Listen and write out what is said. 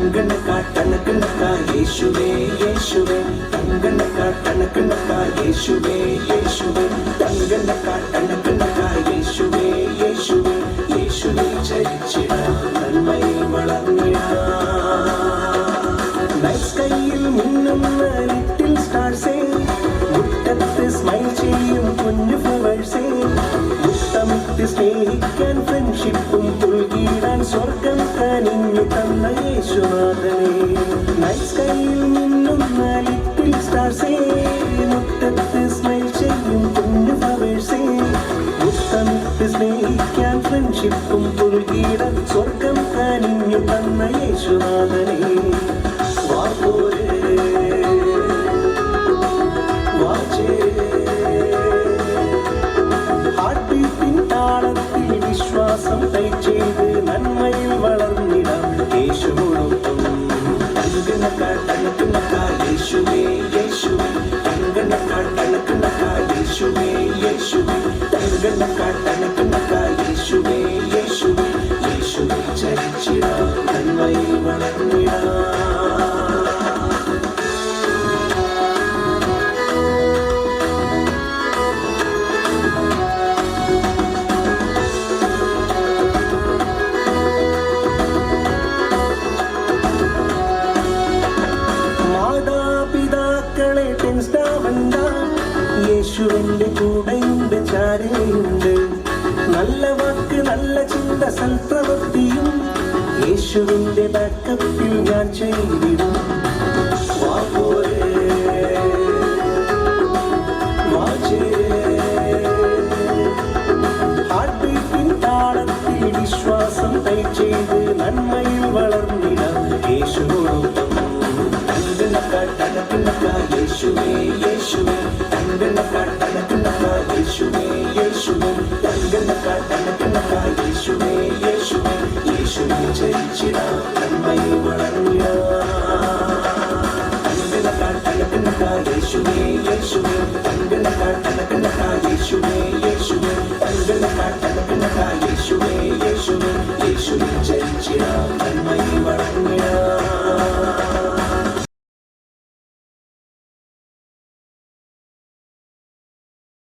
കണക്കിണക്ക യേശുവേ യേശുവേ തങ്കണ്ണക്ക കണക്കിണക്ക യേശുവേ യേശുവേ തങ്കണ്ണക്ക കണക്കിണക്ക യേശുവേ യേശുവേ യേശുവേ ചരിച്ചിട നന്മയിൽ വളർന്നിട നൈറ്റ് കയ്യിൽ മുന്നും ലിറ്റിൽ സ്റ്റാർസേ കനിഞ്ഞു തന്ന യേശുനാഥനെ നൈറ്റ് സ്കൈയിൽ മിന്നുന്ന ലിറ്റിൽ സ്റ്റാർസേ മുറ്റത്ത് സ്മൈൽ ചെയ്യും കുഞ്ഞു ഫ്ലവേഴ്സേ മുത്തമിട്ട് സ്നേഹിക്കാൻ ഫ്രണ്ട്ഷിപ്പും പുൽകിടാൻ സ്വർഗം കനിഞ്ഞു തന്ന യേശുനാഥനെ വാപോരേ വാചേ ഹാർട്ട് ബീറ്റിൻ താളത്തിൽ വിശ്വാസം തൈ ചെയ്ത് യേശുവേ യേശുവേ യേശുവേ ചരിച്ചിടാം നന്മയിൽ വളർന്നിടാം. മാതാപിതാക്കളെ ടെൻസ്റ്റാവണ്ട യേശുവിന്റെ കൂടെയുണ്ട് ചാരയുണ്ട്. നല്ല വാക്ക് നല്ല ചിന്ത സൽപ്രവൃത്തിയും യേശുവിന്റെ ബാക്കപ്പിൽ ഞാൻ ചെയ്തിടും. വിശ്വാസം തൈ ചെയ്ത് നന്മയിൽ വളർന്നിട. യേശുവോടൊപ്പം യേശുവേ യേശുവേ. യേശുവേ യേശുവേ തങ്കനക്കാൾ തണക്കുന്നക്ക യേശുവേ യേശുവേ തങ്കനക്കാൾ തണക്കുന്നക്ക